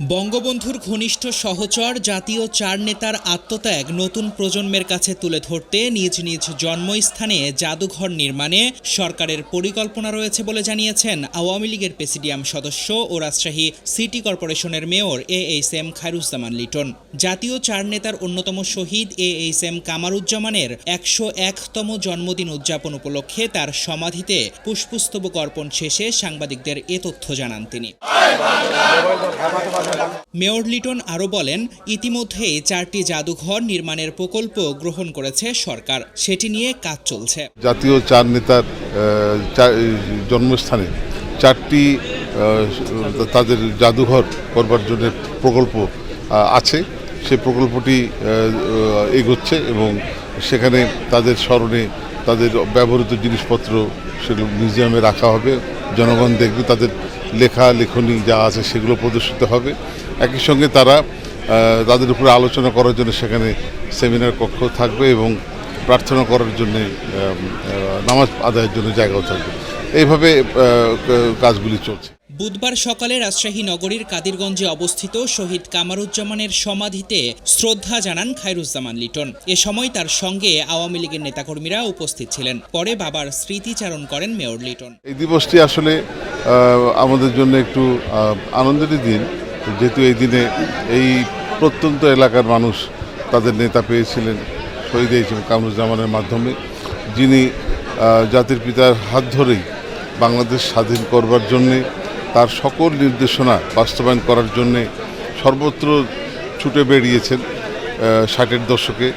বঙ্গবন্ধুর ঘনিষ্ঠ সহচর জাতীয় চার নেতার আত্মত্যাগ নতুন প্রজন্মের কাছে তুলে ধরতে নিজ নিজ জন্মস্থানে জাদুঘর নির্মাণে সরকারের পরিকল্পনা রয়েছে বলে জানিয়েছেন আওয়ামী লীগের প্রেসিডিয়াম সদস্য ও রাজশাহী সিটি কর্পোরেশনের mayor A H M Khairuzzaman Liton. জাতীয় চার নেতার অন্যতম শহীদ এ এইচ এম কামারুজ্জামানের একশো একতম জন্মদিন উদযাপন উপলক্ষে তার সমাধিতে পুষ্পস্তবক অর্পণ শেষে সাংবাদিকদের এ তথ্য জানান তিনি। মেয়র লিটন আরও বলেন ইতিমধ্যেই চারটি জাদুঘর নির্মাণের প্রকল্প গ্রহণ করেছে সরকার। সেটি নিয়ে কাজ চলছে। জাতীয় চার নেতার জন্মস্থানে চারটি তাদের জাদুঘর করবার জন্য প্রকল্প আছে। সে প্রকল্পটি এগোচ্ছে এবং সেখানে তাদের স্মরণে তাদের ব্যবহৃত জিনিসপত্র সেগুলো মিউজিয়ামে রাখা হবে। জনগণ দেখবে, তাদের লেখা, লেখনি যা আছে সেগুলো প্রদর্শিত হবে। একই সঙ্গে তারা তাদের উপরে আলোচনা করার জন্য সেখানে সেমিনার কক্ষ থাকবে এবং প্রার্থনা করার জন্য নামাজ আদায়ের জন্য জায়গাও থাকবে। এইভাবে কাজগুলি চলছে। বুধবার সকালে রাজশাহী নগরীর কাদিরগঞ্জে অবস্থিত শহীদ কামারুজ্জামানের সমাধিতে শ্রদ্ধা জানান খায়রুজ্জামান লিটন। এ সময় তার সঙ্গে আওয়ামী লীগের নেতাকর্মীরা উপস্থিত ছিলেন। পরে বাবার স্মৃতিচারণ করেন মেয়র লিটন। এই দিবসটি আসলে আমাদের জন্য একটু আনন্দের দিন। যেহেতু এই দিনে এই প্রত্যন্ত এলাকার মানুষ তাদের নেতা পেয়েছিলেন, শহীদ হিসেবে কামরুজ্জামানের মাধ্যমে। যিনি জাতির পিতার হাত ধরেই বাংলাদেশ স্বাধীন করবার জন্যে তার সকল নির্দেশনা বাস্তবায়ন করার জন্যে সর্বত্র ছুটে বেরিয়েছেন ষাটের দশকে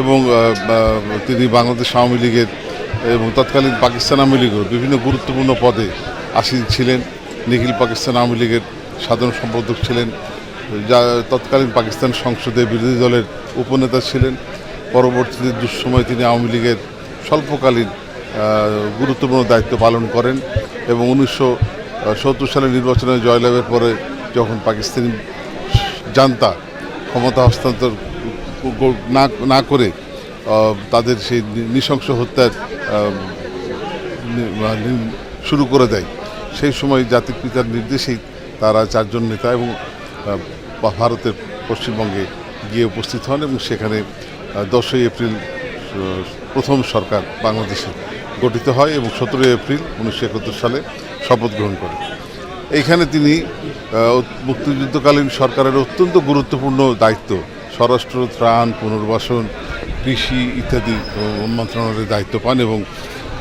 এবং তিনি বাংলাদেশ আওয়ামী লীগের এবং তৎকালীন পাকিস্তান আওয়ামী লীগের বিভিন্ন গুরুত্বপূর্ণ পদে আসীন ছিলেন। নিখিল পাকিস্তান আওয়ামী লীগের সাধারণ সম্পাদক ছিলেন, যা তৎকালীন পাকিস্তান সংসদে বিরোধী দলের উপনেতা ছিলেন। পরবর্তীতে দুঃসময় তিনি আওয়ামী লীগের স্বল্পকালীন গুরুত্বপূর্ণ দায়িত্ব পালন করেন এবং উনিশশো সত্তর সালের নির্বাচনে জয়লাভের পরে যখন পাকিস্তানি জানতা ক্ষমতা হস্তান্তর না না করে তাদের সেই নৃশংস হত্যার শুরু করে দেয়। সেই সময় জাতির পিতার নির্দেশেই তারা চারজন নেতা এবং ভারতের পশ্চিমবঙ্গে গিয়ে উপস্থিত হন এবং সেখানে দশই এপ্রিল প্রথম সরকার বাংলাদেশে গঠিত হয় এবং সতেরোই এপ্রিল উনিশশো একাত্তর সালে শপথ গ্রহণ করে। এইখানে তিনি মুক্তিযুদ্ধকালীন সরকারের অত্যন্ত গুরুত্বপূর্ণ দায়িত্ব, স্বরাষ্ট্র, ত্রাণ, পুনর্বাসন, কৃষি ইত্যাদি মন্ত্রণালয়ের দায়িত্ব পান এবং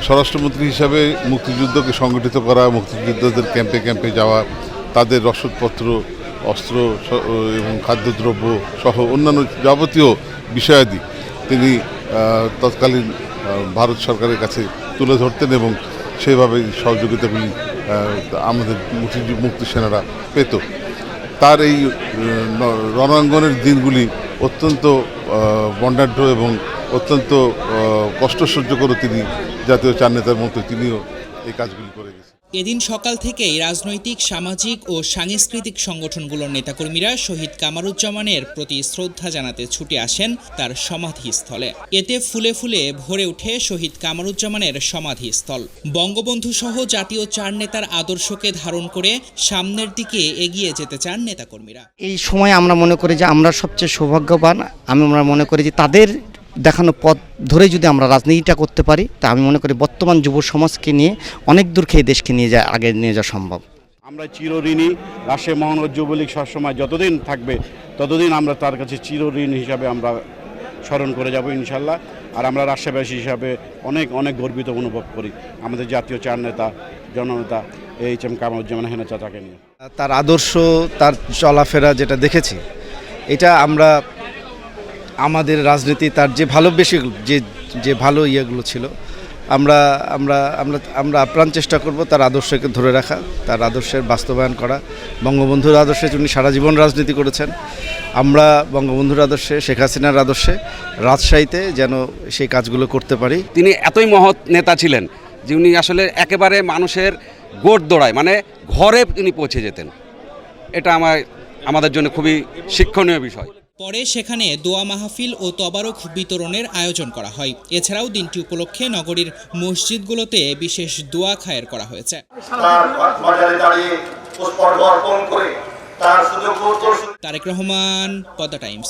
স্বরাষ্ট্রমন্ত্রী হিসাবে মুক্তিযুদ্ধকে সংগঠিত করা, মুক্তিযোদ্ধাদের ক্যাম্পে ক্যাম্পে যাওয়া, তাদের রসদপত্র, অস্ত্র এবং খাদ্যদ্রব্য সহ অন্যান্য যাবতীয় বিষয়াদি তিনি তৎকালীন ভারত সরকারের কাছে তুলে ধরতেন এবং সেভাবে সহযোগিতাগুলি আমাদের মুক্তি সেনারা পেত। তার এই রণাঙ্গনের দিনগুলি অত্যন্ত বন্ডাঢ্য এবং অত্যন্ত কষ্ট সহ্য করে তিনি জাতীয় চার নেতার মতো তিনিও এই কাজগুলি করে গেছেন। এদিন সকাল থেকেই রাজনৈতিক, সামাজিক ও সাংস্কৃতিক সংগঠনগুলোর নেতাকর্মীরা শহীদ কামারুজ্জামানের প্রতি শ্রদ্ধা জানাতে ছুটে আসেন তার সমাধিস্থলে। এতে ফুলে ফুলে ভরে ওঠে শহীদ কামারুজ্জামানের সমাধিস্থল। বঙ্গবন্ধু সহ জাতীয় চার নেতার আদর্শকে ধারণ করে সামনের দিকে এগিয়ে যেতে চান নেতাকর্মীরা। এই সময় আমরা মনে করি যে আমরা সবচেয়ে সৌভাগ্যবান। আমি আমরা মনে করি যে তাদের দেখানো পথ ধরে যদি আমরা রাজনীতিটা করতে পারি তা আমি মনে করি বর্তমান যুব সমাজকে নিয়ে অনেক দূর খেয়ে দেশকে নিয়ে যা আগে নিয়ে যাওয়া সম্ভব। আমরা চিরঋণী রাজশাহী মহানগর যুবলীগ সবসময় যতদিন থাকবে ততদিন আমরা তার কাছে চিরঋণ হিসাবে আমরা স্মরণ করে যাব ইনশাল্লাহ। আর আমরা রাজশাহীবাসী হিসাবে অনেক অনেক গর্বিত অনুভব করি। আমাদের জাতীয় চার নেতা জননেতা এইচ এম কামারুজ্জামান হেনা চাচাকে নিয়ে। তার আদর্শ তার চলাফেরা যেটা দেখেছি এটা আমরা আমাদের রাজনীতি তার যে ভালোবেসে যে যে ভালো ইয়েগুলো ছিল, আমরা আমরা আমরা আমরা আপ্রাণ চেষ্টা করব তার আদর্শকে ধরে রাখা, তার আদর্শের বাস্তবায়ন করা। বঙ্গবন্ধুর আদর্শে উনি সারা জীবন রাজনীতি করেছেন, আমরা বঙ্গবন্ধুর আদর্শে, শেখ হাসিনার আদর্শে, রাজশাহীতে যেন সেই কাজগুলো করতে পারি। তিনি এতই মহৎ নেতা ছিলেন যে উনি আসলে একেবারে মানুষের গোট দৌড়ায় মানে ঘরে তিনি পৌঁছে যেতেন। এটা আমার, আমাদের জন্য খুবই শিক্ষণীয় বিষয়। পরে সেখানে দোয়া মাহফিল ও তবারক বিতরণের আয়োজন করা হয়। এছাড়াও দিনটি উপলক্ষে নগরীর মসজিদগুলোতে বিশেষ দোয়া খায়ের করা হয়েছে। তারেক রহমান পদ্মা টাইমস।